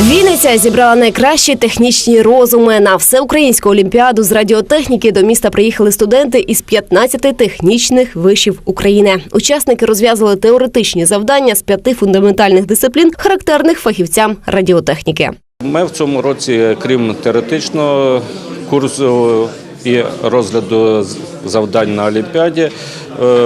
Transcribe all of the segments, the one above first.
Вінниця зібрала найкращі технічні розуми на всеукраїнську олімпіаду з радіотехніки. До міста приїхали студенти із 15 технічних вишів України. Учасники розв'язали теоретичні завдання з п'яти фундаментальних дисциплін, характерних фахівцям радіотехніки. Ми в цьому році, крім теоретичного курсу і розгляду завдань на Олімпіаді, е,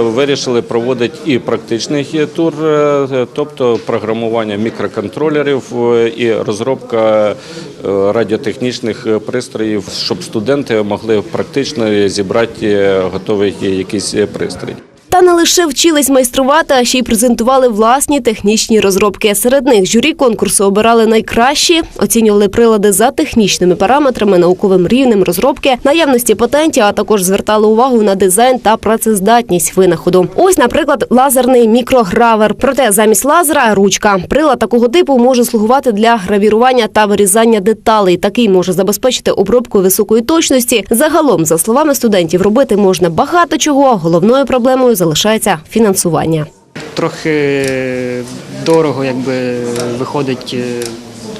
вирішили проводити і практичний тур, е, тобто програмування мікроконтролерів е, і розробка радіотехнічних пристроїв, щоб студенти могли практично зібрати готовий якийсь пристрій. Та не лише вчились майструвати, а ще й презентували власні технічні розробки. Серед них журі конкурсу обирали найкращі, оцінювали прилади за технічними параметрами, науковим рівнем розробки, наявності патентів, а також звертали увагу на дизайн та працездатність винаходу. Ось, наприклад, лазерний мікрогравер. Проте замість лазера ручка. Прилад такого типу може слугувати для гравірування та вирізання деталей. Такий може забезпечити обробку високої точності. Загалом, за словами студентів, робити можна багато чого. Головною проблемою залишається фінансування. Трохи дорого якби виходять е,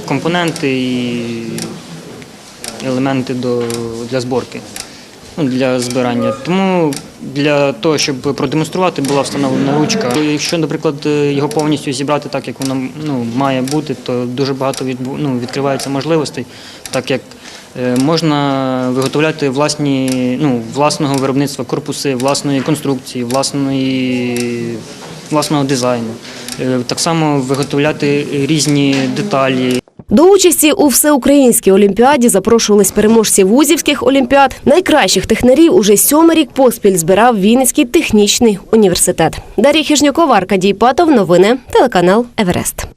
компоненти і елементи до, для зборки, для збирання. Тому для того, щоб продемонструвати, була встановлена ручка. Якщо, наприклад, е, його повністю зібрати так, як воно ну, має бути, то дуже багато відбу- ну, відкривається можливостей, так як е, можна виготовляти власні, ну, власного виробництва корпуси, власної конструкції, власної, власного дизайну. Е, Так само виготовляти різні деталі. До участі у всеукраїнській олімпіаді запрошувались переможці вузівських олімпіад. Найкращих технарів уже сьомий рік поспіль збирав Вінницький технічний університет. Дар'я Хіжнякова, Аркадій Патов. Новини телеканал Еверест.